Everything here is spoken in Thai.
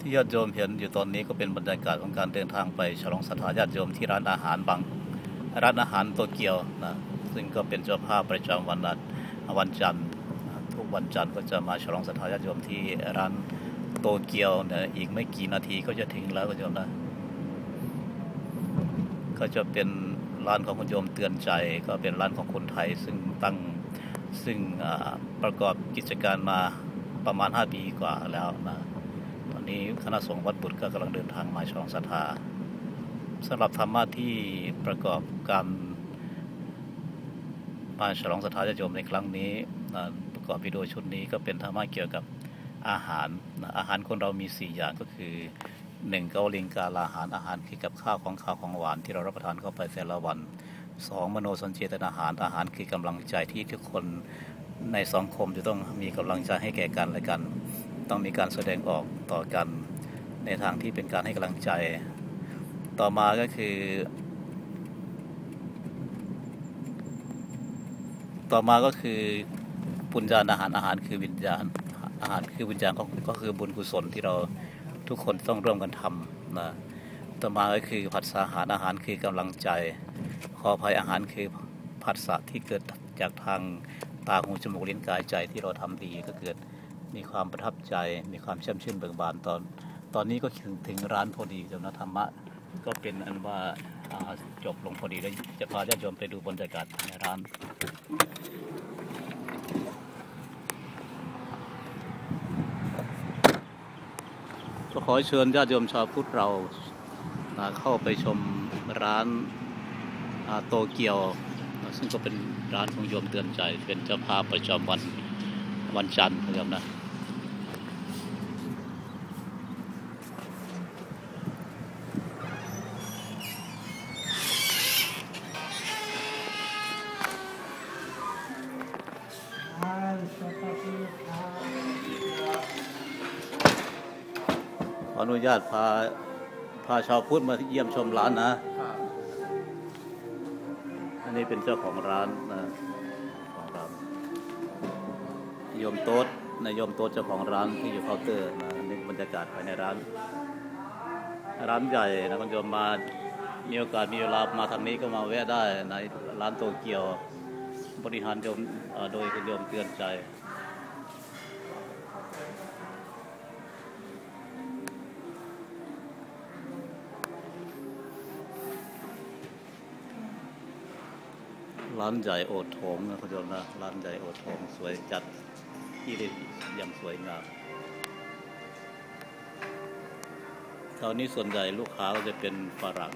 ที่ญาติโยมเห็นอยู่ตอนนี้ก็เป็นบรรยากาศของการเดินทางไปฉลองศรัทธาญาติโยมที่ร้านอาหารบางร้านอาหารโตเกียวนะซึ่งก็เป็นเจ้าภาพประจำวันนัดวันจันทร์ทุกวันจันทร์ก็จะมาฉลองศรัทธาญาติโยมที่ร้านโตเกียวนะอีกไม่กี่นาทีก็จะถึงแล้วก็โยมนะก็จะเป็นร้านของคุณโยมเตือนใจ ก็เป็นร้านของคนไทยซึ่งตั้งซึ่งอ่าประกอบกิจการมาประมาณ 5 ปีกว่าแล้วนะ ตอนนี้คณะสงฆ์วัดบุตรก็กำลังเดินทางมาฉลองศรัทธาสำหรับธรรมะที่ประกอบการมาฉลองศรัทธาญาติโยมในครั้งนี้ประกอบวิดีโอชุดนี้ก็เป็นธรรมะเกี่ยวกับอาหารอาหารคนเรามี 4 อย่างก็คือหนึ่งเกาลิงกาลาอาหารอาหารคือกับข้าวของข้าวของหวานที่เรารับประทานเข้าไปแต่ละวันสองมโนสัญเจตนาอาหารอาหารคือกำลังใจที่ทุกคนในสังคมจะต้องมีกำลังใจให้แก่กันและกัน ต้องมีการแสดงออกต่อกันในทางที่เป็นการให้กำลังใจ ต่อมาก็คือ ต่อมาก็คือปุญญาณอาหารอาหารคือวิญญาณอาหารคือวิญญาณก็ก็คือบุญกุศลที่เราทุกคนต้องร่วมกันทำนะต่อมาก็คือผัสสะอาหารอาหารคือกำลังใจขออภัยอาหารคือผัสสะที่เกิดจากทางตาหูจมูกลิ้นกายใจที่เราทำดีก็เกิด มีความประทับใจ มีความเชื่อมชื่นเบิกบานตอน ตอนนี้ก็ถึงถึงร้านพอดีเจ้านะธรรมะ ก็เป็นอันว่าาจบลงพอดีแล้วจะพาญาติโยมไปดูบรรยากาศในร้านก็ขอเชิญญาติโยมชาวพุทธเราาเข้าไปชมร้านาโตเกียว ซึ่งก็เป็นร้านของโยมเตือนใจ เป็นเจ้าภาพประจำวันวันจันทร์นะครับนะ ขออนุญาตพาพาชาวพุทธมาเยี่ยมชมร้านนะ อันนี้เป็นเจ้าของร้านนะของร้านยมโต๊ดนายยมโต๊ดเจ้าของร้านที่อยู่เคาน์เตอร์นะนี่บรรยากาศภายในร้าน ร้านใหญ่นะคุณโยมมามีโอกาสมีเวลามาทางนี้ก็มาแวะได้ในร้านโตเกียว บริหารโยมโดยคุณโยมเตือนใจร้านใหญ่โอดโถงนะคุณโยมนะร้านใหญ่โอดโถงสวยจัดที่ได้อย่างสวยงามคราวนี้ส่วนใหญ่ลูกค้าก็จะเป็นฝรั่ง